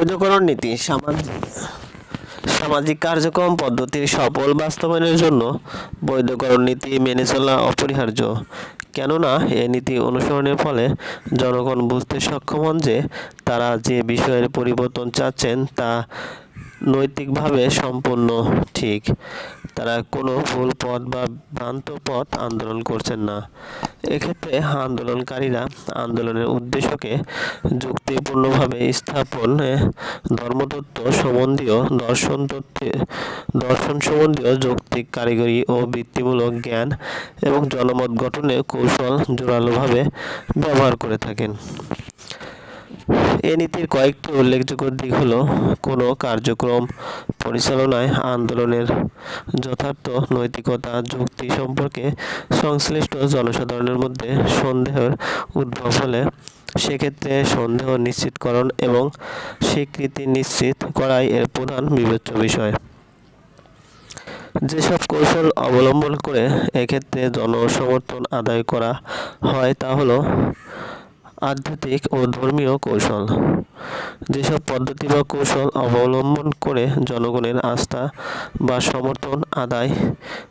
বৈধকরণ নীতি সামাজিক সামাজিক কার্যক্রম পদ্ধতির সফল বাস্তবায়নের জন্য বৈধকরণ নীতি মেনে চলা অপরিহার্য। কেননা, এ নীতি অনুসরণের ফলে জনগণ বুঝতে সক্ষম হন যে তারা যে বিষয়ের পরিবর্তন চাচ্ছেন তা নৈতিকভাবে সম্পূর্ণ ঠিক। তারা কোনো ভুল পথ বা ভ্রান্ত পথ আন্দোলন করছেন না। এক্ষেত্রে আন্দোলনকারীরা আন্দোলনের উদ্দেশ্যকে যুক্তিপূর্ণভাবে স্থাপনে ধর্মতত্ত্ব সম্বন্ধীয় দর্শন তত্ত্বে, দর্শন সম্বন্ধীয় যৌক্তিক কারিগরি ও বৃত্তিমূলক জ্ঞান এবং জনমত গঠনে কৌশল জোরালোভাবে ব্যবহার করে থাকেন। এ নীতির কয়েকটি উল্লেখযোগ্য দিক হলো, কোনো কার্যক্রম পরিচালনায় আন্দোলনের যথার্থ নৈতিকতা, যুক্তি সম্পর্কে সংশ্লিষ্ট জনসাধারণের মধ্যে সন্দেহের উদ্ভব হলে সেক্ষেত্রে সন্দেহ নিশ্চিতকরণ এবং স্বীকৃতি নিশ্চিত করাই এর প্রধান বিবেচ্য বিষয়। যেসব কৌশল অবলম্বন করে এক্ষেত্রে জনসমর্থন আদায় করা হয় তা হলো আধ্যাত্মিক ও ধর্মীয় কৌশল। যেসব পদ্ধতি বা কৌশল অবলম্বন করে জনগণের আস্থা বা সমর্থন আদায়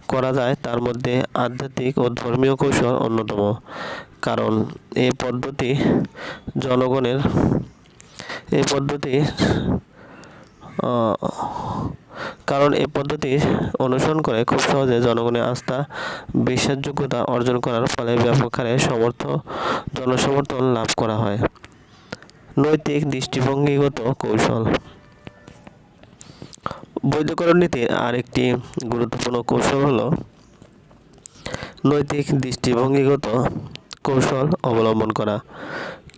করা যায়, তার মধ্যে আধ্যাত্মিক ও ধর্মীয় কৌশল অন্যতম। কারণ এ পদ্ধতি জনগণের এই পদ্ধতি কারণ এই পদ্ধতি অনুসরণ করে খুব সহজে জনগণের আস্থা, বিশ্বাসযোগ্যতা অর্জন করার ফলে ব্যাপক হারে সমর্থ, জনসমর্থন লাভ করা হয়। নৈতিক দৃষ্টিভঙ্গিগত কৌশল। বৈধকরণ নীতির আরেকটি গুরুত্বপূর্ণ কৌশল হলো নৈতিক দৃষ্টিভঙ্গিগত কৌশল অবলম্বন করা।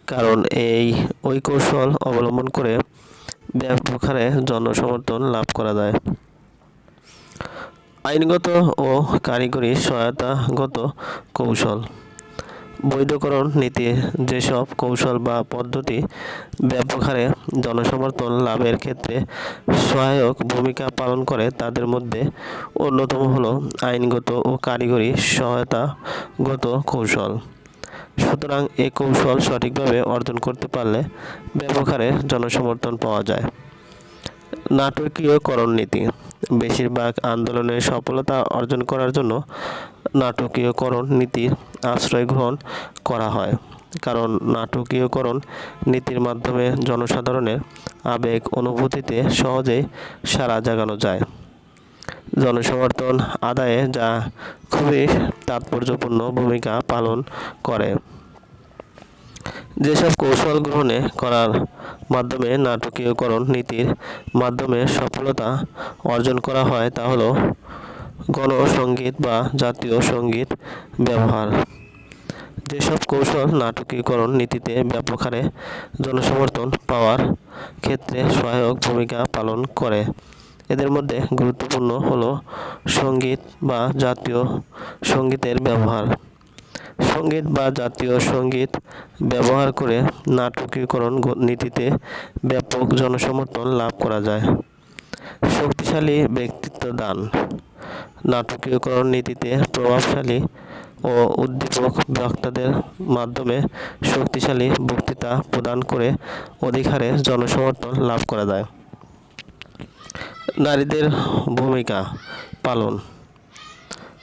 কারণ এই, ওই কৌশল অবলম্বন করে ব্যাপক হারে জনসমর্থন লাভ করা যায়। আইনগত ও কারিগরি সহায়তাগত কৌশল। বৈধকরণ নীতি, যেসব কৌশল বা পদ্ধতি ব্যাপক হারে জনসমর্থন লাভের ক্ষেত্রে সহায়ক ভূমিকা পালন করে, তাদের মধ্যে অন্যতম হলো আইনগত ও কারিগরি সহায়তাগত কৌশল। সুতরাং এ কৌশল সঠিকভাবে অর্জন করতে পারলে ব্যাপক হারে জনসমর্থন পাওয়া যায়। নাটকীয়করণ নীতি বেশিরভাগ আন্দোলনের সফলতা অর্জন করার জন্য নাটকীয়করণ নীতির আশ্রয় গ্রহণ করা হয়। কারণ নাটকীয়করণ নীতির মাধ্যমে জনসাধারণের আবেগ অনুভূতিতে সহজেই সাড়া জাগানো যায়। জনসমর্থন আদায়ে যা খুবই তাৎপর্যপূর্ণ ভূমিকা পালন করে। যেসব কৌশল গ্রহণে করার মাধ্যমে নাটকীয়করণ নীতির মাধ্যমে সফলতা অর্জন করা হয় তা হলো গণসঙ্গীত বা জাতীয় সংগীত ব্যবহার। যেসব কৌশল নাটকীয়করণ নীতিতে ব্যাপক হারে জনসমর্থন পাওয়ার ক্ষেত্রে সহায়ক ভূমিকা পালন করে। এদের মধ্যে গুরুত্বপূর্ণ হলো সংগীত বা জাতীয় সঙ্গীতের ব্যবহার। সংগীত বা জাতীয় সংগীত ব্যবহার করে নাটকীয়করণ গ- নীতিতে ব্যাপক জনসমর্থন লাভ করা যায়। শক্তিশালী ব্যক্তিত্ব দান। নাটকীয়করণ নীতিতে প্রভাবশালী ও উদ্দীপক বক্তাদের মাধ্যমে শক্তিশালী বক্তৃতা প্রদান করে অধিকারে জনসমর্থন লাভ করা যায়। নারীদের ভূমিকা পালন।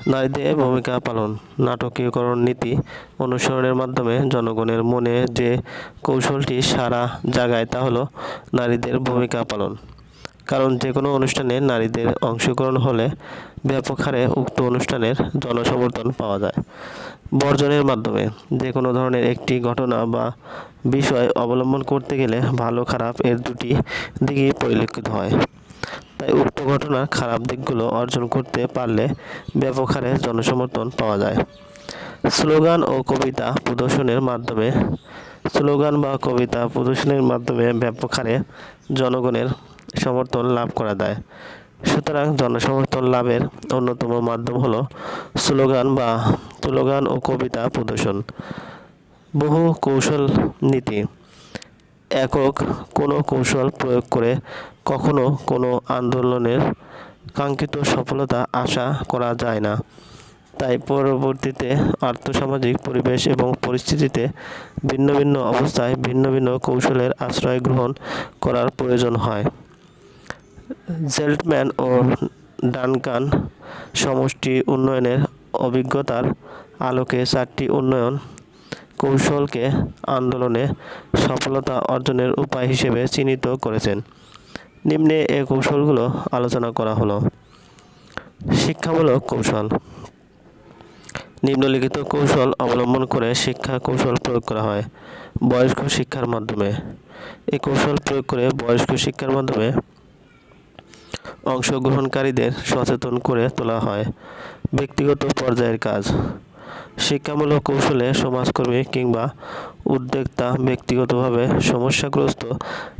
নারীদের ভূমিকা পালন। নাটকীয়করণ নীতি অনুসরণের মাধ্যমে জনগণের মনে যে কৌশলটি সারা জাগায় তা হলো নারীদের ভূমিকা পালন। কারণ যে কোনো অনুষ্ঠানে নারীদের অংশগ্রহণ হলে ব্যাপক হারে উক্ত অনুষ্ঠানের জনসমর্থন পাওয়া যায়। বর্জনের মাধ্যমে যে কোনো ধরনের একটি ঘটনা বা বিষয় অবলম্বন করতে গেলে ভালো খারাপ এর দুটি দিকই পরিলক্ষিত হয়। তাই উক্ত ঘটনার খারাপ দিকগুলো অর্জন করতে পারলে ব্যাপক হারে জনসমর্থন পাওয়া যায়। স্লোগান ও কবিতা প্রদর্শনের মাধ্যমে, স্লোগান বা কবিতা প্রদর্শনের মাধ্যমে ব্যাপক হারে জনগণের সমর্থন লাভ করা যায়। সুতরাং জনসমর্থন লাভের অন্যতম মাধ্যম হলো স্লোগান বা স্লোগান ও কবিতা প্রদর্শন। বহু কৌশল নীতি। একক কোনো কৌশল প্রয়োগ করে কখনো কোনো আন্দোলনের কাঙ্ক্ষিত সফলতা আশা করা যায় না। তাই পরবর্তীতে আর্থসামাজিক পরিবেশ এবং পরিস্থিতিতে ভিন্ন ভিন্ন অবস্থায় ভিন্ন ভিন্ন কৌশলের আশ্রয় গ্রহণ করার প্রয়োজন হয়। জেল্টম্যান ও ডানকান সমষ্টি উন্নয়নের অভিজ্ঞতার আলোকে চারটি উন্নয়ন কৌশলকে আন্দোলনে সফলতা অর্জনের উপায় হিসেবে চিহ্নিত করেছেন। নিম্নে এ কৌশলগুলো আলোচনা করা হলো। শিক্ষামূলক কৌশল। নিম্নলিখিত কৌশল অবলম্বন করে শিক্ষা কৌশল প্রয়োগ করা হয় বয়স্ক শিক্ষার মাধ্যমে। এই কৌশল প্রয়োগ করে বয়স্ক শিক্ষার মাধ্যমে অংশগ্রহণকারীদের সচেতন করে তোলা হয়। ব্যক্তিগত পর্যায়ের কাজ। শিক্ষামূলক কৌশলে সমাজকর্মী কিংবা উদ্যোক্তা ব্যক্তিগতভাবে সমস্যাগ্রস্ত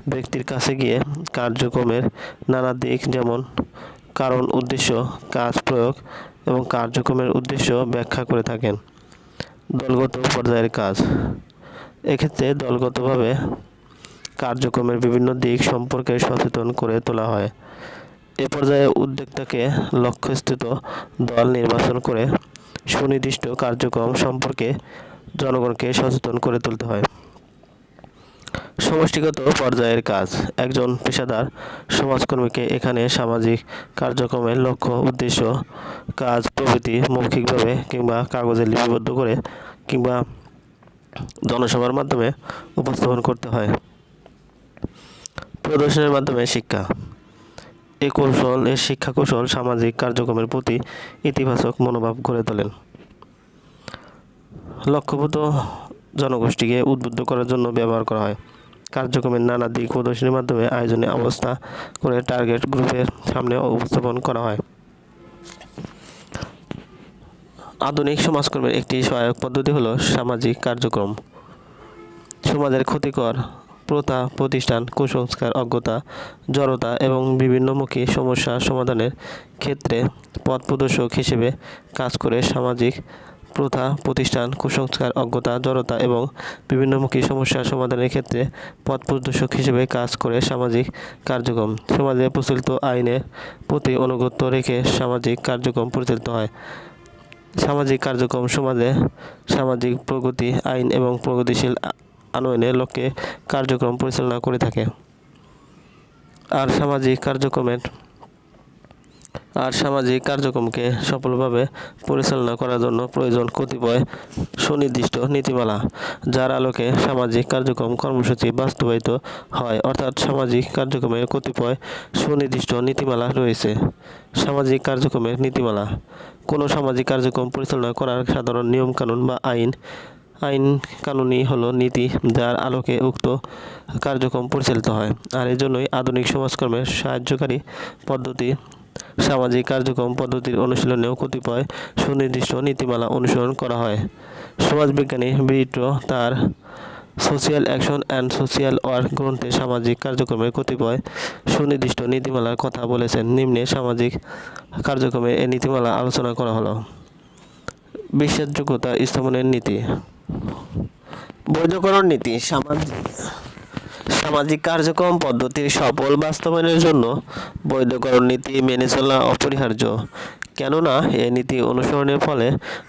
ব্যক্তির কাছে গিয়ে কার্যক্রমের নানা দিক যেমন কারণ উদ্দেশ্য, কাজ প্রয়োগ এবং কার্যক্রমের উদ্দেশ্য ব্যাখ্যা করে থাকেন। দলগত পর্যায়ের কাজ। এক্ষেত্রে দলগতভাবে কার্যক্রমের বিভিন্ন দিক সম্পর্কে সচেতন করে তোলা হয়। এ পর্যায়ে উদ্যোক্তাকে লক্ষ্যস্থিত দল নির্বাচন করে সুনির্দিষ্ট কার্যক্রম সম্পর্কে জনগণকে সচেতন করে তুলতে হয়। সমষ্টিগত পর্যায়ের কাজ। একজন পেশাদার সমাজকর্মীকে এখানে সামাজিক কার্যক্রমের লক্ষ্য, উদ্দেশ্য, কাজ প্রভৃতি মৌখিকভাবে কিংবা কাগজে লিপিবদ্ধ করে কিংবা জনসভার মাধ্যমে উপস্থাপন করতে হয়। প্রদর্শনের মাধ্যমে শিক্ষা। এই কৌশল এর শিক্ষা কৌশল সামাজিক কার্যক্রমের প্রতি ইতিবাচক মনোভাব গড়ে তোলেন। লক্ষ্যভূত জনগোষ্ঠীকে উদ্বুদ্ধ করার জন্য ব্যবহার করা হয়। কার্যক্রমের নানা দিক প্রদর্শনীর মাধ্যমে আয়োজনে অবস্থা করে টার্গেট গ্রুপের সামনে উপস্থাপন করা হয়। আধুনিক সমাজকর্মের একটি সহায়ক পদ্ধতি হলো সামাজিক কার্যক্রম। সমাজের ক্ষতিকর প্রথা প্রতিষ্ঠান, কুসংস্কার, অজ্ঞতা, জড়তা এবং বিভিন্নমুখী সমস্যা সমাধানের ক্ষেত্রে পথ প্রদর্শক হিসেবে কাজ করে সামাজিক প্রথা, প্রতিষ্ঠান, কুসংস্কার, অজ্ঞতা, জড়তা এবং বিভিন্নমুখী সমস্যা সমাধানের ক্ষেত্রে পথ প্রদর্শক হিসেবে কাজ করে সামাজিক কার্যক্রম। সমাজে প্রচলিত আইনের প্রতি অনুগত্য রেখে সামাজিক কার্যক্রম পরিচালিত হয়। সামাজিক কার্যক্রম সমাজে সামাজিক প্রগতি, আইন এবং প্রগতিশীল আনয়নের লক্ষ্যে কার্যক্রম পরিচালনা করে থাকে। আর সামাজিক কার্যক্রমের, আর সামাজিক কার্যক্রমকে সফলভাবে পরিচালনা করার জন্য প্রয়োজন কতিপয় সুনির্দিষ্ট নীতিমালা, যার আলোকে সামাজিক কার্যক্রম কর্মসূচি বাস্তবায়িত হয়। অর্থাৎ সামাজিক কার্যক্রমের কতিপয় সুনির্দিষ্ট নীতিমালা রয়েছে। সামাজিক কার্যক্রমের নীতিমালা, কোনো সামাজিক কার্যক্রম পরিচালনা করার সাধারণ নিয়মকানুন বা আইন আইন কানুনই হলো নীতি যার আলোকে উক্ত কার্যক্রম পরিচালিত হয়। আর এজন্যই আধুনিক সমাজকর্মের সাহায্যকারী পদ্ধতি, সামাজিক কার্যক্রম পদ্ধতির অনুশীলনেও কতিপয় সুনির্দিষ্ট নীতিমালা অনুসরণ করা হয়। সমাজবিজ্ঞানী ব্রিটো তার social action and social work গ্রন্থে সামাজিক কার্যক্রমের কতিপয় সুনির্দিষ্ট নীতিমালার কথা বলেছেন। নিম্নে সামাজিক কার্যক্রমের এই নীতিমালা আলোচনা করা হলো। বিশ্বাসযোগ্যতা স্থাপনের নীতি। বৈধকরণ নীতি, সামাজিক সামাজিক কার্যক্রম পদ্ধতির সফল বাস্তবায়নের জন্য বৈধকরণ নীতি মেনে চলা অপরিহার্য। কেননা, এ নীতি অনুসরণের ফলে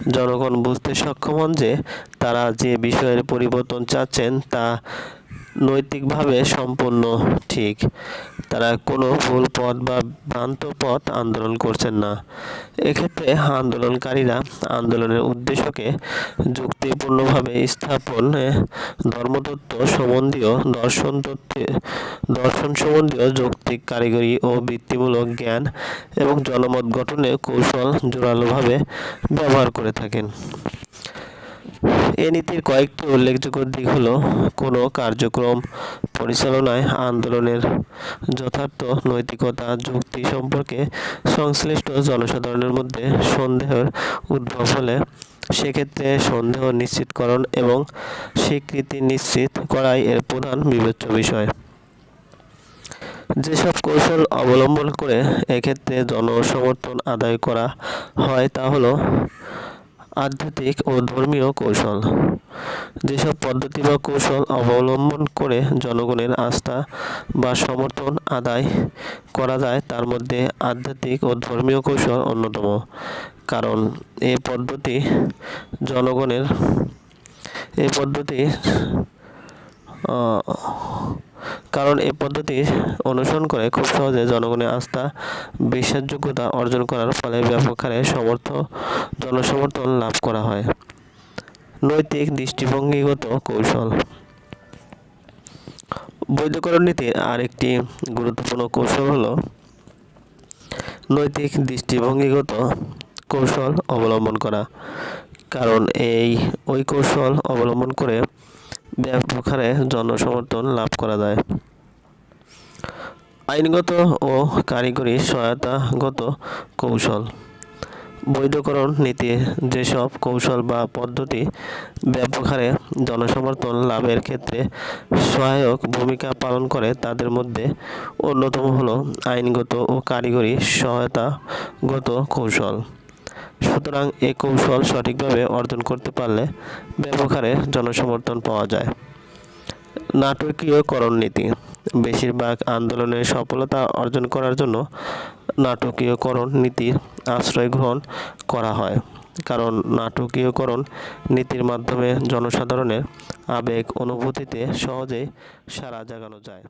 জনগণ বুঝতে সক্ষম হন যে তারা যে বিষয়ের পরিবর্তন চাচ্ছেন তা নৈতিকভাবে সম্পূর্ণ ঠিক। তারা কোনো ভুল পথ বা ভ্রান্ত পথ আন্দোলন করছেন না। এক্ষেত্রে আন্দোলনকারীরা আন্দোলনের উদ্দেশ্যকে যুক্তিপূর্ণভাবে স্থাপনে ধর্মতত্ত্ব সম্বন্ধীয় দর্শন তত্ত্বে, দর্শন সম্বন্ধীয় যৌক্তিক কারিগরি ও বৃত্তিমূলক জ্ঞান এবং জনমত গঠনে কৌশল জোরালোভাবে ব্যবহার করে থাকেন। এ নীতির কয়েকটি উল্লেখযোগ্য দিক হলো কোনো কার্যক্রম পরিচালনায় আন্দোলনের যথার্থ নৈতিকতা যুক্তি সম্পর্কে সংশ্লিষ্ট জনসাধারণের মধ্যে সন্দেহের উদ্ভব হলে সেক্ষেত্রে সন্দেহ নিশ্চিতকরণ এবং স্বীকৃতি নিশ্চিত করাই এর প্রধান বিবেচ্য বিষয়। যেসব কৌশল অবলম্বন করে এক্ষেত্রে জনসমর্থন আদায় করা হয় তা হলো আধ্যাত্মিক ও ধর্মীয় কৌশল। যেসব পদ্ধতি বা কৌশল অবলম্বন করে জনগণের আস্থা বা সমর্থন আদায় করা যায়, তার মধ্যে আধ্যাত্মিক ও ধর্মীয় কৌশল অন্যতম। কারণ এই পদ্ধতি জনগণের এই পদ্ধতি কারণ এই পদ্ধতি অনুসরণ করে খুব সহজে জনগণের আস্থা, বিশ্বাসযোগ্যতা অর্জন করার ফলে ব্যাপক হারে সমর্থ, জনসমর্থন লাভ করা হয়। নৈতিক দৃষ্টিভঙ্গিগত কৌশল। বৈধকরণ নীতির আরেকটি গুরুত্বপূর্ণ কৌশল হলো নৈতিক দৃষ্টিভঙ্গিগত কৌশল অবলম্বন করা। কারণ এই, ওই কৌশল অবলম্বন করে হারে জনসমর্থন লাভ করা যায়। আইনগত ও কারিগরি সহায়তাগত কৌশল। বৈধকরণ নীতি, যেসব কৌশল বা পদ্ধতি ব্যাপক হারে জনসমর্থন লাভের ক্ষেত্রে সহায়ক ভূমিকা পালন করে, তাদের মধ্যে অন্যতম হলো আইনগত ও কারিগরি সহায়তাগত কৌশল। সুতরাং এই কৌশল সঠিকভাবে অর্জন করতে পারলে ব্যবহারে জনসমর্থন পাওয়া যায়। নাটকীয়করণ নীতি। বেশিরভাগ আন্দোলনের সফলতা অর্জন করার জন্য নাটকীয়করণ নীতির আশ্রয় গ্রহণ করা হয়। কারণ নাটকীয়করণ নীতির মাধ্যমে জনসাধারণের আবেগ অনুভূতিতে সহজেই সাড়া জাগানো যায়।